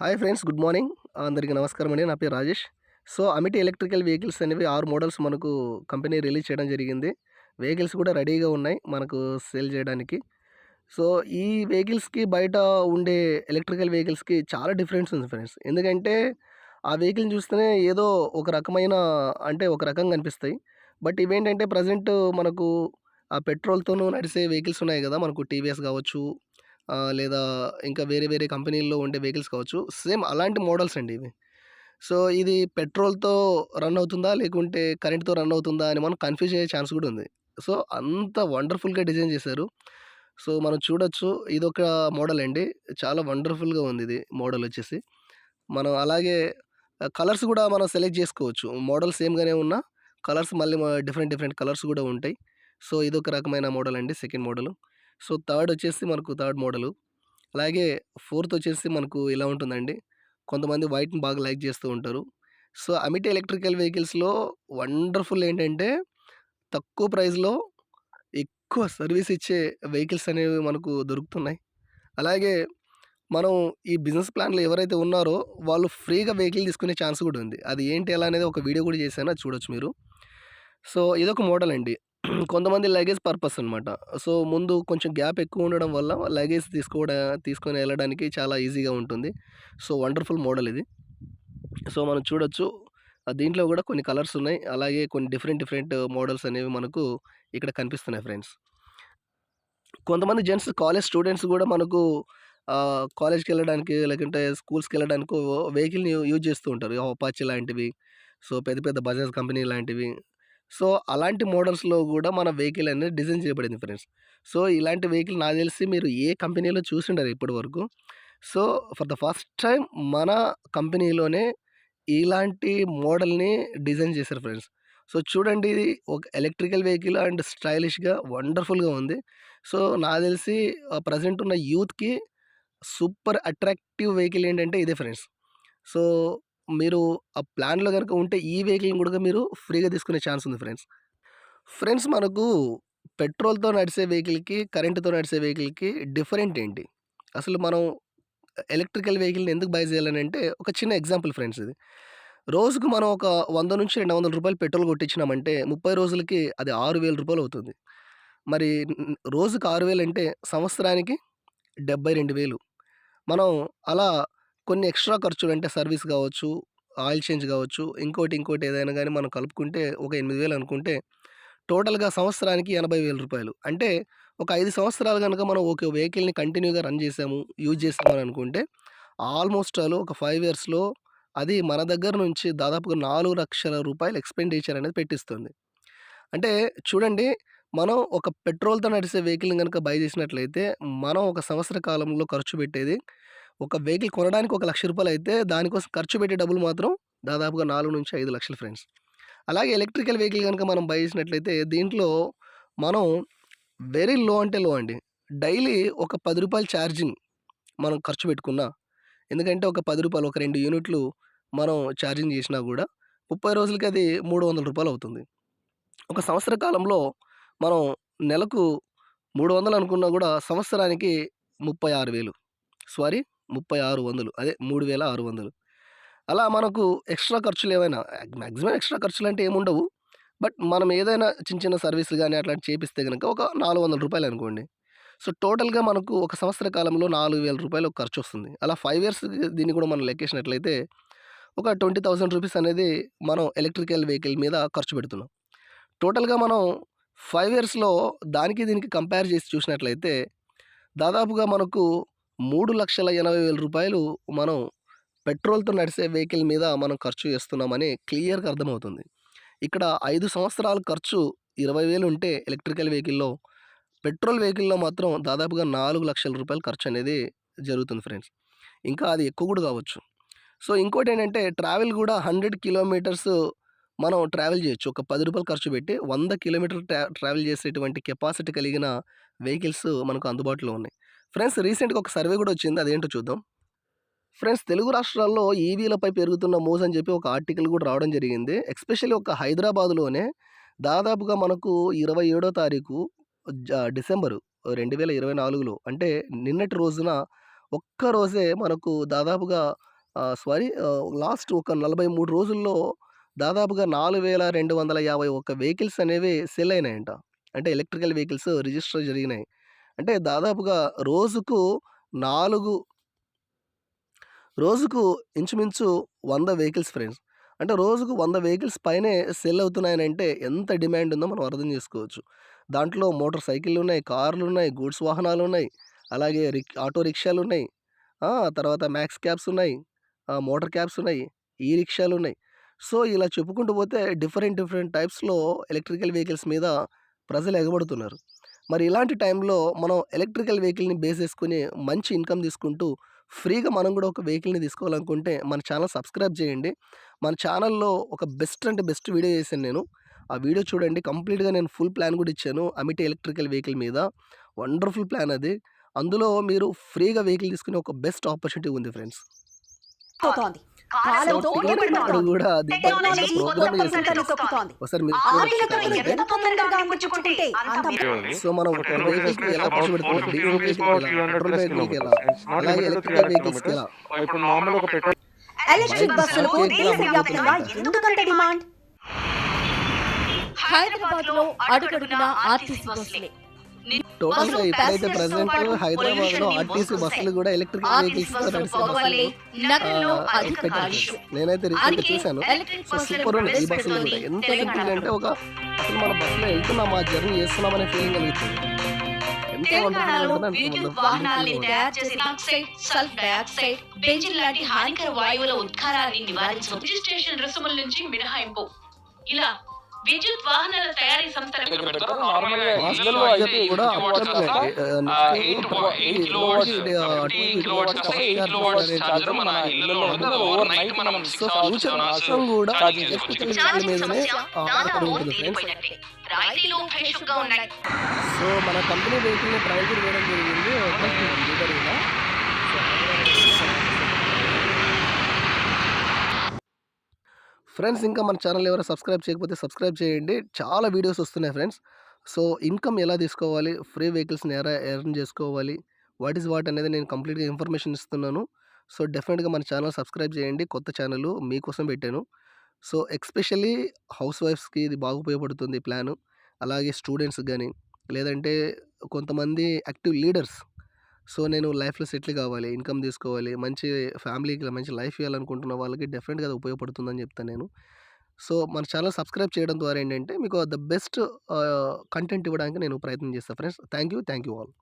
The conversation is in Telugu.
Hi friends good morning. అందరికీ నమస్కారం అండి. నా పేరు Rajesh. So Amity electrical vehicles అనేవి ఆరు మోడల్స్ మనకు కంపెనీ రిలీజ్ చేయడం జరిగింది. వెహికల్స్ కూడా రెడీగా ఉన్నాయి మనకు సేల్ చేయడానికి. సో ఈ వెహికల్స్కి బయట ఉండే ఎలక్ట్రికల్ వెహికల్స్కి చాలా డిఫరెన్స్ ఉంది ఫ్రెండ్స్. ఎందుకంటే ఆ వెహికల్ని చూస్తేనే ఏదో ఒక రకమైన అంటే ఒక రకంగా అనిపిస్తాయి. బట్ ఇవేంటంటే ప్రజెంట్ మనకు ఆ పెట్రోల్తోనూ నడిచే వెహికల్స్ ఉన్నాయి కదా మనకు టీవీఎస్ కావచ్చు లేదా ఇంకా వేరే వేరే కంపెనీల్లో ఉండే వెహికల్స్ కావచ్చు. సేమ్ అలాంటి మోడల్స్ అండి ఇవి. సో ఇది పెట్రోల్తో రన్ అవుతుందా? లేకుంటే కరెంట్తో రన్ అవుతుందా? అని మనం కన్ఫ్యూజ్ అయ్యే ఛాన్స్ కూడా ఉంది. సో అంత వండర్ఫుల్గా డిజైన్ చేశారు. సో మనం చూడొచ్చు. ఇదొక మోడల్ అండి. చాలా వండర్ఫుల్గా ఉంది ఇది మోడల్ వచ్చేసి. మనం అలాగే కలర్స్ కూడా మనం సెలెక్ట్ చేసుకోవచ్చు. మోడల్ సేమ్గానే ఉన్నా కలర్స్ మళ్ళీ డిఫరెంట్ డిఫరెంట్ కలర్స్ కూడా ఉంటాయి. సో ఇదొక రకమైన మోడల్ అండి సెకండ్ మోడల్. సో థర్డ్ వచ్చేసి మనకు థర్డ్ మోడలు. అలాగే ఫోర్త్ వచ్చేసి మనకు ఇలా ఉంటుందండి. కొంతమంది వైట్ని బాగా లైక్ చేస్తూ ఉంటారు. సో అమిటి ఎలక్ట్రికల్ వెహికల్స్లో వండర్ఫుల్ ఏంటంటే తక్కువ ప్రైస్లో ఎక్కువ సర్వీస్ ఇచ్చే వెహికల్స్ అనేవి మనకు దొరుకుతున్నాయి. అలాగే మనం ఈ బిజినెస్ ప్లాన్లో ఎవరైతే ఉన్నారో వాళ్ళు ఫ్రీగా వెహికల్ తీసుకునే ఛాన్స్ కూడా ఉంది. అది ఏంటి ఎలా అనేది ఒక వీడియో కూడా చేశాను. అది చూడొచ్చు మీరు. సో ఇదొక మోడల్ అండి కొంతమంది లగేజ్ పర్పస్ అనమాట సో ముందు కొంచెం గ్యాప్ ఎక్కువ ఉండడం వల్ల లగేజ్ తీసుకోవడం తీసుకొని వెళ్ళడానికి చాలా ఈజీగా ఉంటుంది. సో వండర్ఫుల్ మోడల్ ఇది. సో మనం చూడొచ్చు. దీంట్లో కూడా కొన్ని కలర్స్ ఉన్నాయి. అలాగే కొన్ని డిఫరెంట్ డిఫరెంట్ మోడల్స్ అనేవి మనకు ఇక్కడ కనిపిస్తున్నాయి ఫ్రెండ్స్. కొంతమంది జెంట్స్ కాలేజ్ స్టూడెంట్స్ కూడా మనకు కాలేజ్కి వెళ్ళడానికి లేకుంటే స్కూల్స్కి వెళ్ళడానికి వెహికల్ని యూజ్ చేస్తూ ఉంటారు. అపాచి లాంటివి సో పెద్ద పెద్ద బజాజ్ కంపెనీ లాంటివి. సో అలాంటి మోడల్స్లో కూడా మన వెహికల్ అనేది డిజైన్ చేయబడింది ఫ్రెండ్స్. సో ఇలాంటి వెహికల్ నాకు తెలిసి మీరు ఏ కంపెనీలో చూసిండారు ఇప్పటి వరకు. So for the first time మన కంపెనీలోనే ఇలాంటి మోడల్ని డిజైన్ చేశారు ఫ్రెండ్స్. సో చూడండి ఇది ఒక ఎలక్ట్రికల్ వెహికల్ అండ్ స్టైలిష్గా వండర్ఫుల్గా ఉంది. సో నాకు తెలిసి ప్రజెంట్ ఉన్న యూత్కి సూపర్ అట్రాక్టివ్ వెహికల్ ఏంటంటే ఇదే ఫ్రెండ్స్. సో మీరు ఆ ప్లాన్లో కనుక ఉంటే ఈ వెహికల్ని కూడా మీరు ఫ్రీగా తీసుకునే ఛాన్స్ ఉంది ఫ్రెండ్స్. ఫ్రెండ్స్ మనకు పెట్రోల్తో నడిచే వెహికల్కి కరెంటుతో నడిచే వెహికల్కి డిఫరెంట్ ఏంటి? అసలు మనం ఎలక్ట్రికల్ వెహికల్ని ఎందుకు బై చేయాలని అంటే ఒక చిన్న ఎగ్జాంపుల్ ఫ్రెండ్స్ ఇది. రోజుకు మనం ఒక వంద నుంచి రెండు వందల రూపాయలు పెట్రోల్ కొట్టించినామంటే ముప్పై రోజులకి అది ఆరు వేల రూపాయలు అవుతుంది. మరి రోజుకు ఆరు వేలు అంటే సంవత్సరానికి డెబ్బై రెండు వేలు. మనం అలా కొన్ని ఎక్స్ట్రా ఖర్చులు అంటే సర్వీస్ కావచ్చు ఆయిల్ చేంజ్ కావచ్చు ఇంకోటి ఇంకోటి ఏదైనా కానీ మనం కలుపుకుంటే ఒక ఎనిమిది వేలు అనుకుంటే టోటల్గా సంవత్సరానికి ఎనభై వేల రూపాయలు. అంటే ఒక ఐదు సంవత్సరాలు కనుక మనం ఒక వెహికల్ని కంటిన్యూగా రన్ చేసాము యూజ్ చేసామని అనుకుంటే ఆల్మోస్ట్ ఆల్ ఒక ఫైవ్ ఇయర్స్లో అది మన దగ్గర నుంచి దాదాపుగా నాలుగు లక్షల రూపాయలు ఎక్స్పెండిచర్ అనేది పెట్టిస్తుంది. అంటే చూడండి మనం ఒక పెట్రోల్తో నడిచే వెహికల్ని కనుక బై చేసినట్లయితే మనం ఒక సంవత్సర కాలంలో ఖర్చు పెట్టేది ఒక వెహికల్ కొనడానికి ఒక లక్ష రూపాయలు అయితే దానికోసం ఖర్చు పెట్టే డబ్బులు మాత్రం దాదాపుగా నాలుగు నుంచి ఐదు లక్షలు ఫ్రెండ్స్. అలాగే ఎలక్ట్రికల్ వెహికల్ కనుక మనం బై చేసినట్లయితే దీంట్లో మనం వెరీ లో అంటే లో అండి. డైలీ ఒక పది రూపాయలు ఛార్జింగ్ మనం ఖర్చు పెట్టుకున్నా ఎందుకంటే ఒక పది రూపాయలు ఒక రెండు యూనిట్లు మనం ఛార్జింగ్ చేసినా కూడా ముప్పై రోజులకి అది మూడు వందల రూపాయలు అవుతుంది. ఒక సంవత్సర కాలంలో మనం నెలకు మూడు వందలు అనుకున్నా కూడా సంవత్సరానికి ముప్పై ఆరు వేలు. సారీ ముప్పై ఆరు వందలు. అదే మూడు వేల ఆరు వందలు. అలా మనకు ఎక్స్ట్రా ఖర్చులు ఏమైనా మ్యాక్సిమం ఎక్స్ట్రా ఖర్చులు అంటే ఏముండవు. బట్ మనం ఏదైనా చిన్న చిన్న సర్వీసులు కానీ అట్లాంటి చేపిస్తే కనుక ఒక నాలుగు వందల రూపాయలు అనుకోండి. సో టోటల్గా మనకు ఒక సంవత్సర కాలంలో నాలుగు వేల రూపాయలు ఖర్చు వస్తుంది. అలా ఫైవ్ ఇయర్స్ దీన్ని కూడా మనం లెక్కేసినట్లయితే ఒక ట్వంటీ థౌసండ్ రూపీస్ అనేది మనం ఎలక్ట్రికల్ వెహికల్ మీద ఖర్చు పెడుతున్నాం. టోటల్గా మనం ఫైవ్ ఇయర్స్లో దానికి దీనికి కంపేర్ చేసి చూసినట్లయితే దాదాపుగా మనకు మూడు లక్షల ఎనభై వేల రూపాయలు మనం పెట్రోల్తో నడిచే వెహికల్ మీద మనం ఖర్చు చేస్తున్నామని క్లియర్గా అర్థమవుతుంది. ఇక్కడ ఐదు సంవత్సరాల ఖర్చు ఇరవై వేలు ఉంటే ఎలక్ట్రికల్ వెహికల్లో పెట్రోల్ వెహికల్లో మాత్రం దాదాపుగా నాలుగు లక్షల రూపాయల ఖర్చు అనేది జరుగుతుంది ఫ్రెండ్స్. ఇంకా అది ఎక్కువ కూడా కావచ్చు. సో ఇంకోటి ఏంటంటే ట్రావెల్ కూడా హండ్రెడ్ కిలోమీటర్స్ మనం ట్రావెల్ చేయొచ్చు. ఒక పది రూపాయలు ఖర్చు పెట్టి వంద కిలోమీటర్లు ట్రా ట్రావెల్ చేసేటువంటి కెపాసిటీ కలిగిన వెహికల్స్ మనకు అందుబాటులో ఉన్నాయి. ఫ్రెండ్స్ రీసెంట్గా ఒక సర్వే కూడా వచ్చింది. అదేంటో చూద్దాం. ఫ్రెండ్స్ తెలుగు రాష్ట్రాల్లో ఈవీలపై పెరుగుతున్న మోస్ అని చెప్పి ఒక ఆర్టికల్ కూడా రావడం జరిగింది. ఎస్పెషల్లీ ఒక హైదరాబాద్లోనే దాదాపుగా మనకు ఇరవై ఏడో తారీఖు జ- డిసెంబరు రెండు వేల ఇరవై నాలుగులో అంటే నిన్నటి రోజున ఒక్కరోజే మనకు దాదాపుగా సారీ లాస్ట్ ఒక 43 రోజుల్లో దాదాపుగా 4251 వెహికల్స్ అనేవి సెల్ అయినాయంట. అంటే ఎలక్ట్రికల్ వెహికల్స్ రిజిస్టర్ జరిగినాయి. అంటే దాదాపుగా రోజుకు నాలుగు రోజుకు ఇంచుమించు వంద వెహికల్స్ ఫ్రెండ్స్. అంటే రోజుకు వంద వెహికల్స్ పైనే సెల్ అవుతున్నాయనంటే ఎంత డిమాండ్ ఉందో మనం అర్థం చేసుకోవచ్చు. దాంట్లో మోటార్ సైకిళ్ళు ఉన్నాయి కార్లు ఉన్నాయి గూడ్స్ వాహనాలు ఉన్నాయి అలాగే రిక్ ఆటో రిక్షాలు ఉన్నాయి తర్వాత మ్యాక్స్ క్యాబ్స్ ఉన్నాయి. మోటార్ క్యాబ్స్ ఉన్నాయి. ఈ రిక్షాలు ఉన్నాయి సో, ఇలా చెప్పుకుంటూ పోతే డిఫరెంట్ డిఫరెంట్ టైప్స్‌లో ఎలక్ట్రికల్ వెహికల్స్ మీద ప్రజలు ఎగబడుతున్నారు. మరి ఇలాంటి టైంలో మనం ఎలక్ట్రికల్ వెహికల్‌ని బేస్ చేసుకుని మంచి ఇన్‌కమ్ తీసుకుంటూ ఫ్రీగా మనం కూడా ఒక వెహికల్‌ని తీసుకోవాలనుకుంటే మన ఛానల్ సబ్స్క్రైబ్ చేయండి. మన ఛానల్‌లో ఒక బెస్ట్ అంటే బెస్ట్ వీడియో చేశాను నేను. ఆ వీడియో చూడండి. కంప్లీట్‌గా నేను ఫుల్ ప్లాన్ కూడా ఇచ్చాను. అమిటి ఎలక్ట్రికల్ వెహికల్ మీద. వండర్‌ఫుల్ ప్లాన్ అది. అందులో మీరు ఫ్రీగా వెహికల్ తీసుకునే ఒక బెస్ట్ ఆపర్చునిటీ ఉంది ఫ్రెండ్స్. కాలంతో. కూడా అది. ఒకసారి మీరు సో, మనం ఒక ఎలా ఖర్చు పెడుతున్నాం? ఎలక్ట్రికల్ ఎలా? ఇప్పుడు నార్మల్ ఒక పెట్రోల్ ఎలక్ట్రిక్ బస్సులకు దేశవ్యాప్తంగా ఎందుకంత డిమాండ్? హైదరాబాద్లో అడుగడుగున ఆర్టీసీ బస్సులే. టోటల్‌గా బస్సులు ఇప్పుడైతే హైదరాబాద్‌లో pollution ని ఆర్టీసీ. బస్సులు కూడా కాలుష్యం చేశాను. నేనైతే అందుకే చూశాను. ఎలక్ట్రిక్ సో, సూపర్ ఉన్నాయి ఈ బస్సులు కూడా. ఎంత సింపుల్‌గా అంటే ఒక అసలు మనం బస్సులో వెళ్తున్నామా, జర్నీ చేస్తున్నామనే ఫీలింగ్ కలుగుతుంది. లాంటి హానికర వాయువుల ఉద్గారాన్ని నివారించడం రిజిస్ట్రేషన్ రుసుముల నుంచి మినహాయింపు ఇలా విద్యుత్ వాహనాల తయారీ సంస్థల మన మనం so six hours future seven మొత్తం అవర్స్ కూడా ఛార్జింగ్ ఎలక్ట్రికల్ చేసుకోవచ్చు వెహికల్ మీదనే సమస్య ఆధారపడి దాదాపు ఉంటుంది ఫ్రెండ్స్. తీరిపోయినట్టే రాయితీలు భేషుగ్గా ఉన్నాయి సో మన కంపెనీ వెహికల్ని ట్రయల్ కూడా వేయడం జరిగింది ఒక లీటర్ కూడా సో ఫ్రెండ్స్ ఇంకా మన ఛానల్ ఎవరైనా సబ్స్క్రైబ్ చేయకపోతే సబ్స్క్రైబ్ చేయండి. చాలా వీడియోస్ వస్తున్నాయి ఫ్రెండ్స్. సో ఇన్కమ్ ఎలా తీసుకోవాలి? ఫ్రీ వెహికల్స్ని ఎలా ఎర్న్ చేసుకోవాలి? వాట్ ఈస్ వాట్ అనేది నేను కంప్లీట్గా ఇన్ఫర్మేషన్ ఇస్తున్నాను. సో డెఫినెట్గా మన ఛానల్ సబ్స్క్రైబ్ చేయండి. కొత్త ఛానల్ మీకోసం పెట్టాను. సో ఎక్స్పెషల్లీ హౌస్ వైఫ్స్కి ఇది బాగా ఉపయోగపడుతుంది ప్లాను. అలాగే స్టూడెంట్స్ కానీ లేదంటే కొంతమంది యాక్టివ్ లీడర్స్ సో నేను లైఫ్లో సెటిల్ కావాలి ఇన్కమ్ తీసుకోవాలి మంచి ఫ్యామిలీకి మంచి లైఫ్ ఇవ్వాలనుకుంటున్న వాళ్ళకి డెఫినెట్గా అది ఉపయోగపడుతుందని చెప్తాను నేను. సో మన ఛానల్ సబ్స్క్రైబ్ చేయడం ద్వారా ఏంటంటే మీకు ద బెస్ట్ కంటెంట్ ఇవ్వడానికి నేను ప్రయత్నం చేస్తాను friends thank you thank you all.